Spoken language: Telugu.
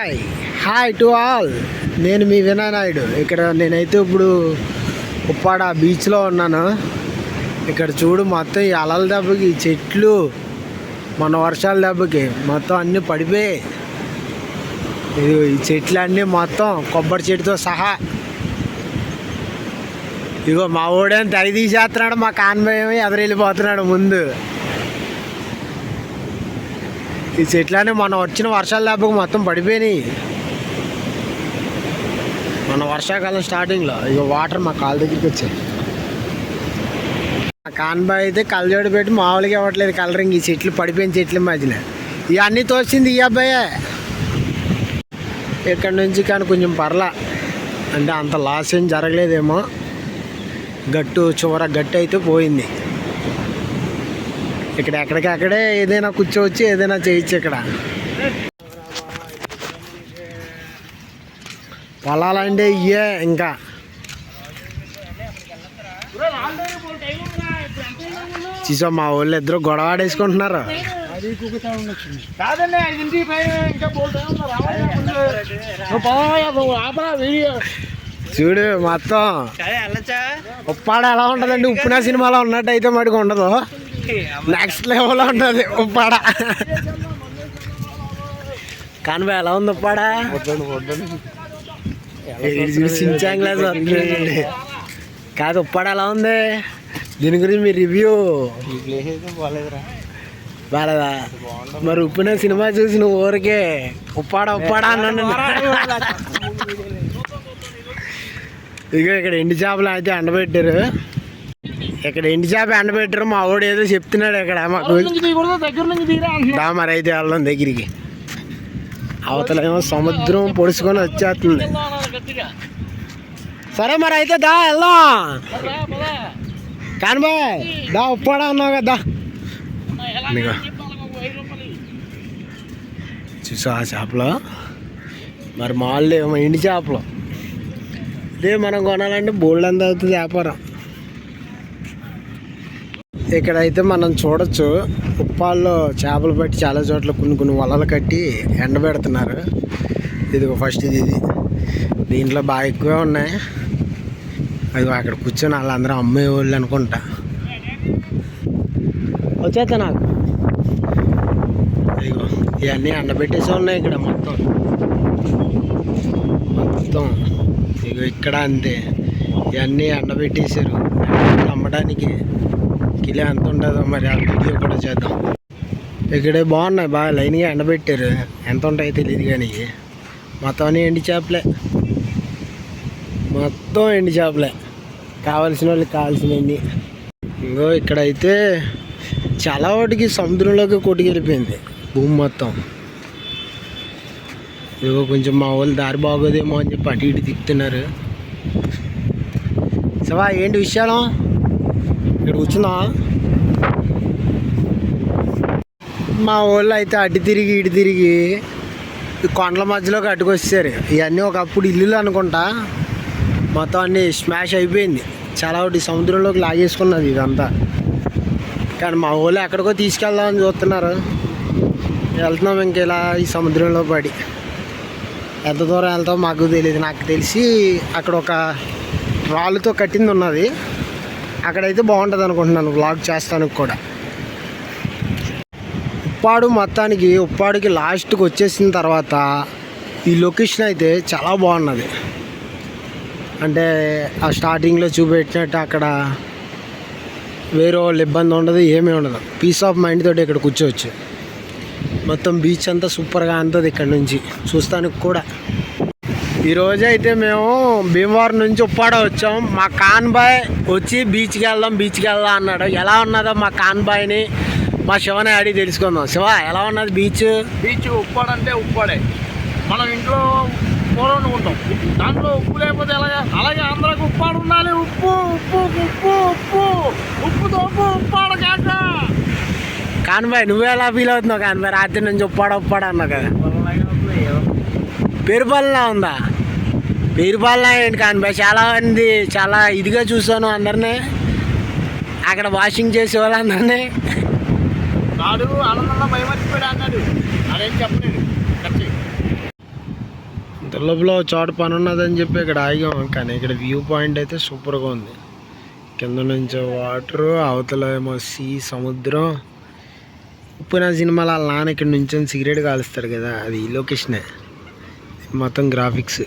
హాయ్. Hi to all. నేను మీ వినయ్ నాయుడు. ఇక్కడ నేనైతే ఇప్పుడు ఉప్పాడ బీచ్లో ఉన్నాను. ఇక్కడ చూడు మొత్తం ఈ అలల దెబ్బకి ఈ చెట్లు మన వర్షాల దెబ్బకి మొత్తం అన్నీ పడిపోయాయి. ఇది ఈ చెట్లు అన్నీ మొత్తం కొబ్బరి చెట్టుతో సహా. ఇగో మా ఓడేం తరి తీసేస్తున్నాడు మా ఎదురు వెళ్ళిపోతున్నాడు ముందు. ఈ చెట్లన్నీ మొన్న వచ్చిన వర్షాల దెబ్బకు మొత్తం పడిపోయినాయి. మన వర్షాకాలం స్టార్టింగ్లో ఇక వాటర్ మా కాళ్ళ దగ్గరికి వచ్చాయి. మా కాన్బాయ్ అయితే కళ్ళజోడు పెట్టి మామూలుగా ఇవ్వట్లేదు కలరింగ్ ఈ చెట్లు పడిపోయిన చెట్ల మధ్యన ఇవన్నీ తోచింది ఈ అబ్బాయే. ఇక్కడ నుంచి కానీ కొంచెం పర్లా. అంటే అంత లాస్ ఏం జరగలేదేమో. గట్టు చివర గట్టు అయితే పోయింది. ఇక్కడ ఎక్కడికక్కడే ఏదైనా కూర్చోవచ్చు ఏదైనా చేయొచ్చు ఇక్కడ. పొలాలంటే ఇయే ఇంకా. చూసా మా వాళ్ళు ఇద్దరు గొడవ ఆడేసుకుంటున్నారు. చూడు మొత్తం ఉప్పాడ ఎలా ఉంటుందండి? ఉప్పున సినిమాలో ఉన్నట్టు అయితే మటుకు ఉండదు. నెక్స్ట్ లెవెల్లో ఉంటుంది ఉప్పాడ. కానీ ఎలా ఉంది ఉప్పాడ? ఇది చూసి కాదు ఉప్పాడ ఎలా ఉంది? దీని గురించి మీ రివ్యూ బాలేదా? మరి ఉప్పున సినిమా చూసి నువ్వు ఊరికే ఉప్పాడ ఉప్పాడ అన్నాను. ఇక ఇక్కడ ఎండి చేపలు అయితే ఎండబెట్టారు ఇక్కడ ఎండి చేప ఎండబెట్టారు మా వాడు ఏదో చెప్తున్నాడు ఇక్కడ మాకు మరి అయితే వెళ్దాం దగ్గరికి అవతల ఏమో సముద్రం పొడుచుకొని వచ్చేస్తుంది. సరే మరి అయితే దా వెళ్దాం. కాని బాయ్ దా ఉప్పాడా అన్నావు కదా. చూసా ఆ చేపలు మరి మాళ్ళు ఏమో ఎండి చేపలు ఇదే మనం కొనాలంటే బోల్డ్ ఎంత అవుతుంది వ్యాపారం ఇక్కడైతే మనం చూడొచ్చు ఉప్పాల్లో చేపలు పట్టి చాలా చోట్ల కొన్ని కొన్ని వలలు కట్టి ఎండబెడుతున్నారు ఇది ఫస్ట్ ఇది ఇది. దీంట్లో బాగా ఎక్కువే ఉన్నాయి. అది అక్కడ కూర్చొని వాళ్ళందరూ అమ్మే వాళ్ళు అనుకుంటా. వచ్చేస్తా నాకు. ఇదిగో ఇవన్నీ ఎండబెట్టేసి ఉన్నాయి ఇక్కడ మొత్తం. మొత్తం. ఇగో ఇక్కడ అంతే. ఇవన్నీ ఎండబెట్టేశారు. అమ్మడానికి. కిలో ఎంత ఉంటుందో మరి ఆ వీడియో కూడా చేద్దాం. ఇక్కడే బాగున్నాయి బాగా లైన్గా ఎండబెట్టారు. ఎంత ఉంటాయో తెలియదు కానీ మొత్తం అన్నీ ఎండి చేపలే. మొత్తం ఎండి చేపలే. కావాల్సిన వాళ్ళకి కావాల్సినవన్నీ ఇంకో ఇక్కడైతే చాలా వాటికి సముద్రంలోకి కొట్టుకెళ్ళిపోయింది భూమి మొత్తం. ఇదిగో కొంచెం మా వాళ్ళు దారి బాగోదేమో అని చెప్పి అటు ఇటు తిప్పుతున్నారు. సవా ఏంటి విషయాలు? ఇక్కడ కూర్చున్నా మా వాళ్ళు అయితే అటు తిరిగి ఇటు తిరిగి కొండల మధ్యలోకి అడ్డుకొచ్చారు ఇవన్నీ ఒకప్పుడు ఇల్లులు అనుకుంటా. మొత్తం అన్నీ స్మాష్ అయిపోయింది. చాలా ఒకటి సముద్రంలోకి లాగేసుకున్నది ఇదంతా. కానీ మా వాళ్ళు ఎక్కడికో తీసుకెళ్దామని చూస్తున్నారు. వెళ్తున్నాం ఇంక ఇలా ఈ సముద్రంలో పడి. ఎంత దూరం వెళ్తామో మాకు తెలియదు. నాకు తెలిసి అక్కడ ఒక రాళ్ళతో కట్టింది ఉన్నది. అక్కడైతే బాగుంటుంది అనుకుంటున్నాను వ్లాగ్ చేస్తానికి కూడా. ఉప్పాడు మొత్తానికి ఉప్పాడుకి లాస్ట్కి వచ్చేసిన తర్వాత ఈ లొకేషన్ అయితే చాలా బాగున్నది. అంటే ఆ స్టార్టింగ్లో చూపెట్టినట్టు అక్కడ వేరే వాళ్ళు ఇబ్బంది ఉండదు ఏమీ ఉండదు. పీస్ ఆఫ్ మైండ్ తోటి ఇక్కడ కూర్చోవచ్చు. మొత్తం బీచ్ అంతా సూపర్గా అంతది ఇక్కడ నుంచి. చూస్తానికి కూడా. ఈరోజు అయితే మేము భీమవరం నుంచి ఉప్పాడ వచ్చాం. మా కాన్బాయ్ వచ్చి బీచ్కి వెళ్దాం బీచ్కి వెళ్దాం అన్నాడు. ఎలా ఉన్నదో మా కాన్బాయ్ని మా శివని అడిగి తెలుసుకుందాం. శివ ఎలా ఉన్నది బీచ్ బీచ్ ఉప్పాడంటే ఉప్పాడే. మనం ఇంట్లో కూర వండుకుంటాం. దాంట్లో ఉప్పు లేకపోతే ఎలాగా? అలాగే అందరికి ఉప్పాడు ఉండాలి. ఉప్పు ఉప్పు ఉప్పు ఉప్పు. ఉప్పుతో ఉప్పు ఉప్పాడు కాక. కాన్బాయ్ నువ్వు ఎలా ఫీల్ అవుతున్నావు కాన్బాయ్? రాత్రి నుంచి ఉప్పాడ ఉప్పాడ అన్నావు కదా. పేరుపాలన ఉందా? పేరుపాలన ఏంటి కాన్బాయ్ చాలా మంది చాలా ఇదిగా చూసాను అందరినీ. అక్కడ వాషింగ్ చేసే వాళ్ళందరినీ. వాడు ఆనందంలో భయమర్చిపోయాడు అన్నాడు. అదేం లోపల చోట పని ఉన్నదని చెప్పి ఇక్కడ ఆగాం. కానీ ఇక్కడ వ్యూ పాయింట్ అయితే సూపర్గా ఉంది. కింద నుంచి వాటర్ అవతల ఏమో సీ సముద్రం. ఉప్పిన సినిమాలో వాళ్ళ నాన్న ఇక్కడ నుంచి సిగరెట్ కాలుస్తాడు కదా అది ఈ లొకేషనే మొత్తం గ్రాఫిక్స్